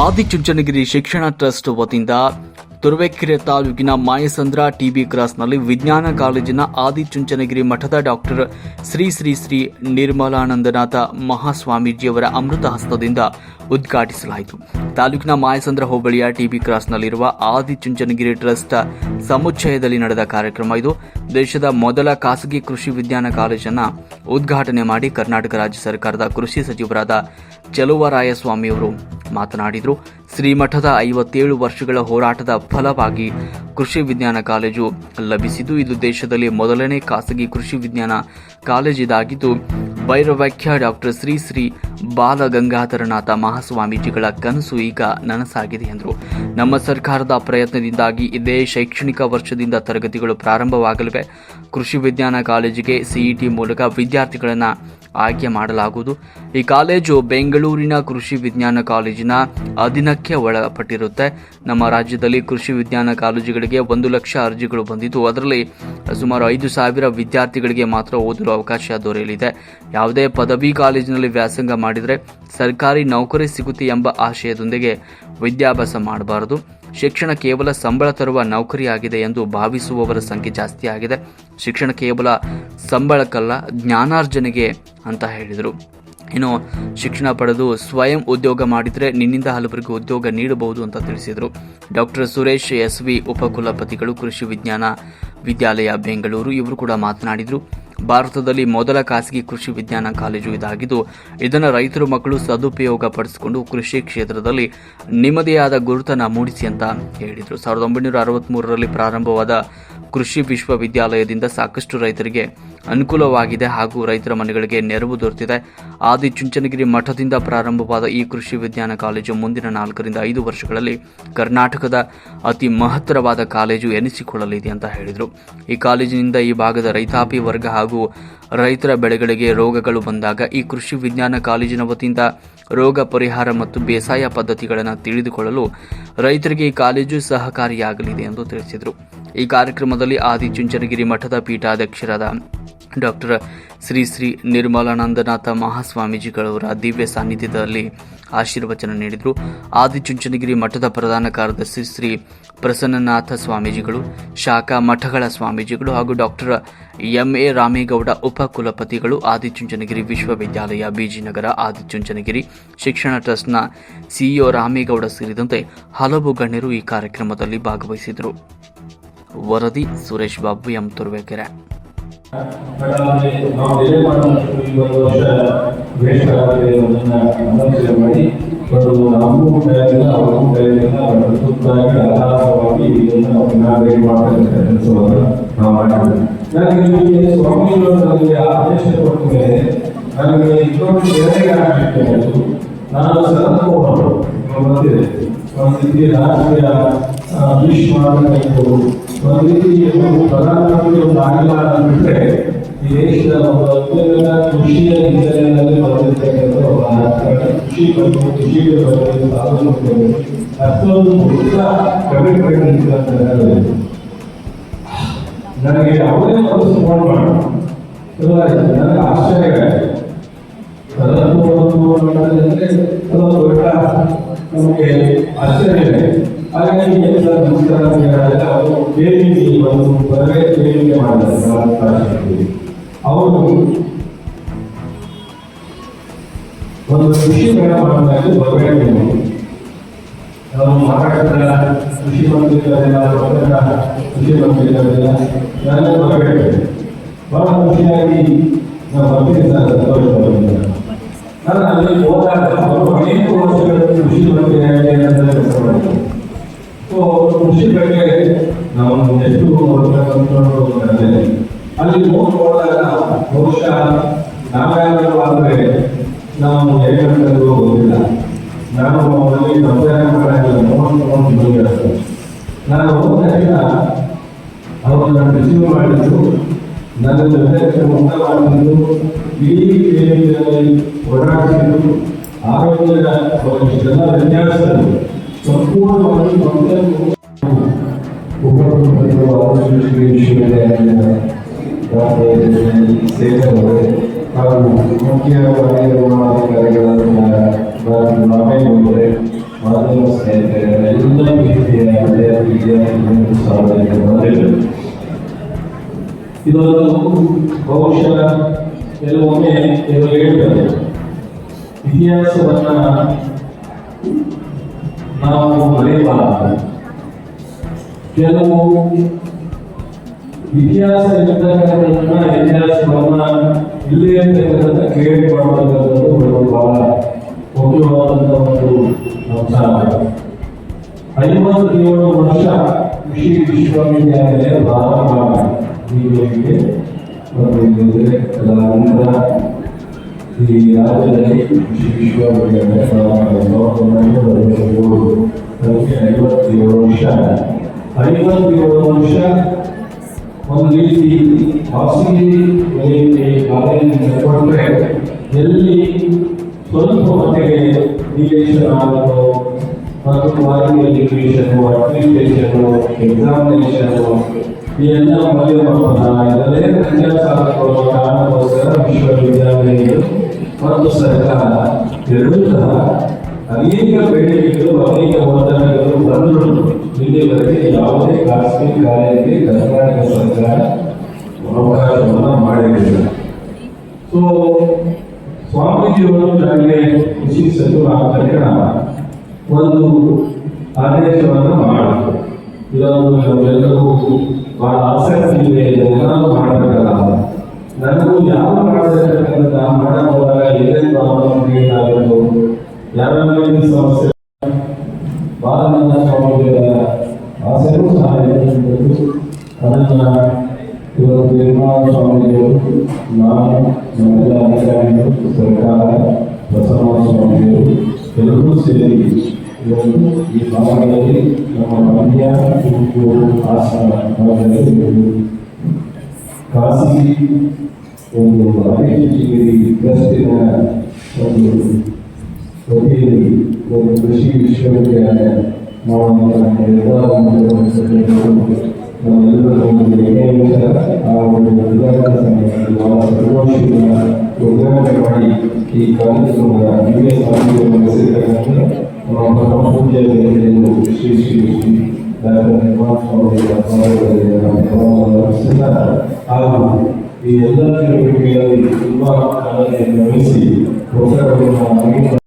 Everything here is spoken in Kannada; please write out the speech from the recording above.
ಆದಿಚುಂಚನಗಿರಿ ಶಿಕ್ಷಣ ಟ್ರಸ್ಟ್ ವತಿಯಿಂದ ತುರುವೇಕೆರೆ ತಾಲೂಕಿನ ಮಾಯಸಂದ್ರ ಟಿಬಿ ಕ್ರಾಸ್ನಲ್ಲಿ ವಿಜ್ಞಾನ ಕಾಲೇಜಿನ ಆದಿಚುಂಚನಗಿರಿ ಮಠದ ಡಾಕ್ಟರ್ ಶ್ರೀ ಶ್ರೀ ಶ್ರೀ ನಿರ್ಮಲಾನಂದನಾಥ ಮಹಾಸ್ವಾಮೀಜಿಯವರ ಅಮೃತ ಹಸ್ತದಿಂದ ಉದ್ಘಾಟಿಸಲಾಯಿತು. ತಾಲೂಕಿನ ಮಾಯಸಂದ್ರ ಹೋಬಳಿಯ ಟಿಬಿ ಕ್ರಾಸ್ನಲ್ಲಿರುವ ಆದಿಚುಂಚನಗಿರಿ ಟ್ರಸ್ಟ್ ಸಮುಚ್ಚಯದಲ್ಲಿ ನಡೆದ ಕಾರ್ಯಕ್ರಮ ಇದು. ದೇಶದ ಮೊದಲ ಖಾಸಗಿ ಕೃಷಿ ವಿಜ್ಞಾನ ಕಾಲೇಜನ್ನು ಉದ್ಘಾಟನೆ ಮಾಡಿ ಕರ್ನಾಟಕ ರಾಜ್ಯ ಸರ್ಕಾರದ ಕೃಷಿ ಸಚಿವರಾದ ಚಲುವರಾಯಸ್ವಾಮಿಯವರು ಮಾತನಾಡಿದರು. ಶ್ರೀಮಠದ ಐವತ್ತೇಳು ವರ್ಷಗಳ ಹೋರಾಟದ ಫಲವಾಗಿ ಕೃಷಿ ವಿಜ್ಞಾನ ಕಾಲೇಜು ಲಭಿಸಿದ್ದು, ಇದು ದೇಶದಲ್ಲಿ ಮೊದಲನೇ ಖಾಸಗಿ ಕೃಷಿ ವಿಜ್ಞಾನ ಕಾಲೇಜ್ ಇದಾಗಿದ್ದು ಭೈರವಾಖ್ಯ ಡಾಕ್ಟರ್ ಶ್ರೀ ಶ್ರೀ ಬಾಲಗಂಗಾಧರನಾಥ ಮಹಾಸ್ವಾಮೀಜಿಗಳ ಕನಸು ಈಗ ನನಸಾಗಿದೆ ಎಂದರು. ನಮ್ಮ ಸರ್ಕಾರದ ಪ್ರಯತ್ನದಿಂದಾಗಿ ಇದೇ ಶೈಕ್ಷಣಿಕ ವರ್ಷದಿಂದ ತರಗತಿಗಳು ಪ್ರಾರಂಭವಾಗಲಿವೆ. ಕೃಷಿ ವಿಜ್ಞಾನ ಕಾಲೇಜಿಗೆ ಸಿಇಟಿ ಮೂಲಕ ವಿದ್ಯಾರ್ಥಿಗಳನ್ನು ಆಯ್ಕೆ ಮಾಡಲಾಗುವುದು. ಈ ಕಾಲೇಜು ಬೆಂಗಳೂರಿನ ಕೃಷಿ ವಿಜ್ಞಾನ ಕಾಲೇಜಿನ ಅಧೀನಕ್ಕೆ ಒಳಪಟ್ಟಿರುತ್ತೆ. ನಮ್ಮ ರಾಜ್ಯದಲ್ಲಿ ಕೃಷಿ ವಿಜ್ಞಾನ ಕಾಲೇಜುಗಳಿಗೆ ಒಂದು ಲಕ್ಷ ಅರ್ಜಿಗಳು ಬಂದಿದ್ದು, ಅದರಲ್ಲಿ ಸುಮಾರು ಐದು ಸಾವಿರ ವಿದ್ಯಾರ್ಥಿಗಳಿಗೆ ಮಾತ್ರ ಓದಲು ಅವಕಾಶ ದೊರೆಯಲಿದೆ. ಯಾವುದೇ ಪದವಿ ಕಾಲೇಜಿನಲ್ಲಿ ವ್ಯಾಸಂಗ ಮಾಡಿದರೆ ಸರ್ಕಾರಿ ನೌಕರಿ ಸಿಗುತ್ತೆ ಎಂಬ ಆಶಯದೊಂದಿಗೆ ವಿದ್ಯಾಭ್ಯಾಸ ಮಾಡಬಾರದು. ಶಿಕ್ಷಣ ಕೇವಲ ಸಂಬಳ ತರುವ ನೌಕರಿಯಾಗಿದೆ ಎಂದು ಭಾವಿಸುವವರ ಸಂಖ್ಯೆ ಜಾಸ್ತಿ ಆಗಿದೆ. ಶಿಕ್ಷಣ ಕೇವಲ ಸಂಬಳಕ್ಕಲ್ಲ, ಜ್ಞಾನಾರ್ಜನೆಗೆ ಅಂತ ಹೇಳಿದರು. ಇನ್ನು ಶಿಕ್ಷಣ ಪಡೆದು ಸ್ವಯಂ ಉದ್ಯೋಗ ಮಾಡಿದರೆ ನಿನ್ನಿಂದ ಹಲವರಿಗೆ ಉದ್ಯೋಗ ನೀಡಬಹುದು ಅಂತ ತಿಳಿಸಿದರು. ಡಾಕ್ಟರ್ ಸುರೇಶ್ ಎಸ್ ವಿ ಉಪಕುಲಪತಿಗಳು, ಕೃಷಿ ವಿಜ್ಞಾನ ವಿದ್ಯಾಲಯ, ಬೆಂಗಳೂರು ಇವರು ಕೂಡ ಮಾತನಾಡಿದರು. ಭಾರತದಲ್ಲಿ ಮೊದಲ ಖಾಸಗಿ ಕೃಷಿ ವಿಜ್ಞಾನ ಕಾಲೇಜು ಇದಾಗಿದ್ದು, ಇದನ್ನು ರೈತರು ಮಕ್ಕಳು ಸದುಪಯೋಗ ಪಡಿಸಿಕೊಂಡು ಕೃಷಿ ಕ್ಷೇತ್ರದಲ್ಲಿ ನಿಮ್ಮದೇ ಗುರುತನ್ನು ಮೂಡಿಸಿ ಅಂತ ಹೇಳಿದರು. ಸಾವಿರದ ಒಂಬೈನೂರ ಪ್ರಾರಂಭವಾದ ಕೃಷಿ ವಿಶ್ವವಿದ್ಯಾಲಯದಿಂದ ಸಾಕಷ್ಟು ರೈತರಿಗೆ ಅನುಕೂಲವಾಗಿದೆ ಹಾಗೂ ರೈತರ ಮನೆಗಳಿಗೆ ನೆರವು ದೊರೆತಿದೆ. ಆದಿಚುಂಚನಗಿರಿ ಮಠದಿಂದ ಪ್ರಾರಂಭವಾದ ಈ ಕೃಷಿ ವಿಜ್ಞಾನ ಕಾಲೇಜು ಮುಂದಿನ ನಾಲ್ಕರಿಂದ ಐದು ವರ್ಷಗಳಲ್ಲಿ ಕರ್ನಾಟಕದ ಅತಿ ಮಹತ್ತರವಾದ ಕಾಲೇಜು ಎನಿಸಿಕೊಳ್ಳಲಿದೆ ಅಂತ ಹೇಳಿದರು. ಈ ಕಾಲೇಜಿನಿಂದ ಈ ಭಾಗದ ರೈತಾಪಿ ವರ್ಗ ಹಾಗೂ ರೈತರ ಬೆಳೆಗಳಿಗೆ ರೋಗಗಳು ಬಂದಾಗ ಈ ಕೃಷಿ ವಿಜ್ಞಾನ ಕಾಲೇಜಿನ ವತಿಯಿಂದ ರೋಗ ಪರಿಹಾರ ಮತ್ತು ಬೇಸಾಯ ಪದ್ಧತಿಗಳನ್ನು ತಿಳಿದುಕೊಳ್ಳಲು ರೈತರಿಗೆ ಈ ಕಾಲೇಜು ಸಹಕಾರಿಯಾಗಲಿದೆ ಎಂದು ತಿಳಿಸಿದರು. ಈ ಕಾರ್ಯಕ್ರಮದಲ್ಲಿ ಆದಿಚುಂಚನಗಿರಿ ಮಠದ ಪೀಠಾಧ್ಯಕ್ಷರಾದ ಡಾಕ್ಟರ್ ಶ್ರೀ ಶ್ರೀ ನಿರ್ಮಲಾನಂದನಾಥ ಮಹಾಸ್ವಾಮೀಜಿಗಳವರ ದಿವ್ಯ ಸಾನ್ನಿಧ್ಯದಲ್ಲಿ ಆಶೀರ್ವಚನ ನೀಡಿದರು. ಆದಿಚುಂಚನಗಿರಿ ಮಠದ ಪ್ರಧಾನ ಕಾರ್ಯದರ್ಶಿ ಶ್ರೀ ಪ್ರಸನ್ನನಾಥ ಸ್ವಾಮೀಜಿಗಳು, ಶಾಖಾ ಮಠಗಳ ಸ್ವಾಮೀಜಿಗಳು ಹಾಗೂ ಡಾಕ್ಟರ್ ಎಂ ಎ ರಾಮೇಗೌಡ ಉಪಕುಲಪತಿಗಳು ಆದಿಚುಂಚನಗಿರಿ ವಿಶ್ವವಿದ್ಯಾಲಯ ಬಿಜಿನಗರ ಆದಿಚುಂಚನಗಿರಿ ಶಿಕ್ಷಣ ಟ್ರಸ್ಟ್ನ ಸಿಇಒ ರಾಮೇಗೌಡ ಸೇರಿದಂತೆ ಹಲವು ಗಣ್ಯರು ಈ ಕಾರ್ಯಕ್ರಮದಲ್ಲಿ ಭಾಗವಹಿಸಿದರು. ವರದಿ ಸುರೇಶ್ ಬಾಬು ಎಂ. ತುರುವೇಕೆರೆ. ನಾವು ಡಿಲೇ ಒಂದು ವರ್ಷ ಮಾಡಿ ಬಟ್ ನಮ್ಮ ಕೈಯಿಂದ ಅವ್ರ ಕೈಯಿಂದ ತುರ್ತಾಗಿ ಆಧಾರವಾಗಿ ನಾವು ನಿಮಗೆ ಆದೇಶ ಕೊಟ್ಟ ಮೇಲೆ ನನಗೆ ಇನ್ನೊಂದು ನಾನು ಬಂದಿದೆ ಒಂದು ರೀತಿ ರಾಷ್ಟ್ರೀಯ ವಿಶ್ ಮಾಡಬೇಕು ಒಂದು ರೀತಿ ಪ್ರಧಾನಮಂತ್ರಿ ಒಂದು ಆಗಿಲ್ಲ ಅಂದ್ಬಿಟ್ರೆ ಈ ದೇಶದ ಅತ್ಯಂತ ಕೃಷಿಯ ಹಿನ್ನೆಲೆಯಲ್ಲಿ ರಾಜಕಾರಣಿ. ಕೃಷಿ ಬಗ್ಗೆ ಕೃಷಿಗೆ ಇರ್ತಕ್ಕಂಥ ನನಗೆ ಯಾವುದೇ ಒಂದು ಸಪೋರ್ಟ್ ಮಾಡಿ ನನಗೆ ಆಶ್ಚರ್ಯ. ಅದನ್ನು ಮಾಡೋದಂದ್ರೆ ಅದೊಂದು ದೊಡ್ಡ ನಮಗೆ ಆಶ್ಚರ್ಯ ಹಾಗಾಗಿ ನಮಸ್ಕಾರ ಅಂತ ಅವರು ಬೇಡಿಕೆ ಒಂದು ರಾಷ್ಟ್ರಪತಿ. ಅವರು ಒಂದು ಕೃಷಿ ಮೇಳ ಮಾಡೋದಾಗಿ ಮಹಾರಾಷ್ಟ್ರದ ಕೃಷಿ ಮಂತ್ರಿಗಳೆಲ್ಲ ಕೃಷಿ ಮಂತ್ರಿಗಳೆಲ್ಲ ನಾನೇ ಬಹಳ ಖುಷಿಯಾಗಿ ನಾವು ಬರ್ತೀನಿ ಸರ್ ನಾನು ಅಲ್ಲಿ ಹೋದಾಗ ಅವರು ಅನೇಕ ವರ್ಷಗಳ ಕೃಷಿ ಏನಾದರೂ ಕೆಲಸ ಮಾಡಿದ್ರು ಸೊ ಬಗ್ಗೆ ನಾವು ಎಷ್ಟು ಅಲ್ಲಿ ಹೋಗಿ ನೋಡಿದಾಗ ಬಹುಶಃ ನಾವ್ಯಾರು ಆದರೆ ನಾವು ಏನಾದರೂ ಗೊತ್ತಿಲ್ಲ ನಾನು ಅವರಲ್ಲಿ ಕಂಪೇರ್ ಮಾಡಿಲ್ಲ ನೋಡ್ಕೊಂಡು ಬಂದಿರ್ತಾರೆ ನಾನು ಹೋದ ತಕ್ಷಣ ಅವರನ್ನ ರಿಸೀವ್ ಮಾಡಿದ್ದು, ನನ್ನ ಜೊತೆ ಮುಕ್ತ ಮಾಡಿದ್ದು, ಇಡೀ ವೇದಿಕೆಯಲ್ಲಿ ಓಡಾಡಿಸಿದ್ದು, ಆರೋಗ್ಯದ ಇಷ್ಟೆಲ್ಲ ವಿನ್ಯಾಸಗಳು ಸಂಪೂರ್ಣವಾಗಿ ಮತ್ತೆ ಉಪಕುಲಪತಿಗಳು ಆರೋಗ್ಯ ವಿಶ್ವವಿದ್ಯಾಲಯದ ಸೇರಿದವರು ಹಾಗೂ ಮುಖ್ಯ ಕಾರ್ಯನಿರ್ವಹಣಾಧಿಕಾರಿಗಳಾದ ಡಾಕ್ಟರ್ ರಾಮೇಗೌಡರೆ ಮಾಧ್ಯಮ ಸ್ನೇಹಿತರೆ ಎಲ್ಲ ರೀತಿಯ ವಿದ್ಯಾರ್ಥಿ ವಿದ್ಯಾರ್ಥಿಗಳು ಸಾರ್ವಜನಿಕ ಬಂದಿದ್ದರು ಇದೊಂದು ಬಹುಶಃ ಕೆಲವೊಮ್ಮೆ ಕೆಲವು ಹೇಳ್ತಾರೆ ಇತಿಹಾಸವನ್ನ ನಾವು ಮರೆಯಬಾರದು ಕೆಲವು ಇತಿಹಾಸ ಇರ್ತಕ್ಕಂಥದ್ದನ್ನ ಇತಿಹಾಸವನ್ನ ಇಲ್ಲೇ ಇರ್ತಕ್ಕಂಥ ಕ್ರಿಯೇಟ್ ಮಾಡತಕ್ಕಂಥದ್ದು ಒಂದು ಬಹಳ ಮುಖ್ಯವಾದಂಥ ಒಂದು ಅಂಶ ಐವತ್ತೇಳು ವರ್ಷ ಕೃಷಿ ವಿಶ್ವವಿದ್ಯಾಲಯ ಪ್ರಾರಂಭ ಹೀಗೆ ಬಂದಿದೆ ಅದರ ಈ ರಾಜ್ಯದಲ್ಲಿ ಕೃಷಿ ವಿಶ್ವವಿದ್ಯಾಲಯ ಪ್ರಾರಂಭ ಆಗೋದು ಮತ್ತು ಕ್ವಾಲಿಟಿ ಎಜುಕೇಷನ್ ಅಡ್ಮಿನಿಸ್ಟ್ರೇಷನ್ ಎಕ್ಸಾಮಿನೇಷನ್ ಇವೆಲ್ಲ ಮೌಲ್ಯಮಾಪನ, ಇದರಲ್ಲೇ ವ್ಯತ್ಯಾಸ ಆಗಿರುವ ಕಾರಣಕ್ಕೋಸ್ಕರ ವಿಶ್ವವಿದ್ಯಾಲಯಗಳು ಮತ್ತು ಸರ್ಕಾರ ಎರಡೂ ಸಹ ಅನೇಕ ಬೇಡಿಕೆಗಳು ಅನೇಕ ಒತ್ತಡಗಳು ಬಂದರೂ ಇಲ್ಲಿವರೆಗೆ ಯಾವುದೇ ಖಾಸಗಿ ಕಾರ್ಯಕ್ಕೆ ಕರ್ನಾಟಕ ಸರ್ಕಾರ ಅವಕಾಶವನ್ನು ಮಾಡಿರಲಿಲ್ಲ. ಸೊ ಸ್ವಾಮೀಜಿಯವರು ನನಗೆ ಖುಷಿಸಲು ಆ ತಕ್ಷಣ ಒಂದು ಆದೇಶವನ್ನು ಮಾಡಬೇಕು ಇದನ್ನು ನಮ್ಮೆಲ್ಲರಿಗೂ ಬಹಳ ಆಸಕ್ತಿ ಇದೆ ಎಲ್ಲರೂ ಮಾಡಬೇಕಲ್ಲ. ನನಗೂ ಯಾವ ಮಾಡಬೇಕಂತ ಮಾಡಬಹುದಾಗ ಏನೇನು ಪ್ರಾಬ್ಲಮ್ ಕ್ರಿಯೇಟ್ ಆಗೋದು ಯಾವ್ಯಾವ ರೀತಿ ಸಮಸ್ಯೆ ಬಾಲನಂದ ಸ್ವಾಮಿಗಳ ಆಸೆಯೂ ಸಹ ಅದನ್ನ ಇವತ್ತು ನಿರ್ಮಲಾ ನಾನು ನಮ್ಮೆಲ್ಲ ಅಧಿಕಾರಿಗಳು ಸರ್ಕಾರ ಬಸವರಾಜ ಸ್ವಾಮಿಯವರು ಎಲ್ಲರೂ ಸೇರಿ ಈ ಭಾಗದಲ್ಲಿ ನಮ್ಮ ಮಂಡ್ಯ ತುಮಕೂರು ಹಾಸನ ಭಾಗದಲ್ಲಿ ಖಾಸಗಿ ಒಂದು ಅಭಿವೃದ್ಧಿ ಟ್ರಸ್ಟಿನ ಒಂದು ವತಿಯಲ್ಲಿ ಒಂದು ಕೃಷಿ ವಿಶ್ವವಿದ್ಯಾಲಯ ಮಾಡುವಂತಹ ನಿರ್ಧಾರ ನಮ್ಮೆಲ್ಲರೂ ಆ ಒಂದು ಈ ಕಾರ್ಯಕ್ರಮದ ದಿವ್ಯ ಅರ್ಪಿಸುತ್ತಾ ಹಾಗೂ ಈ ಎಲ್ಲ ಚಟುವಟಿಕೆಗಳಲ್ಲಿ ತುಂಬಾ ಕಾಳಜಿಯನ್ನು ವಹಿಸಿ ಒತ್ತಡವನ್ನು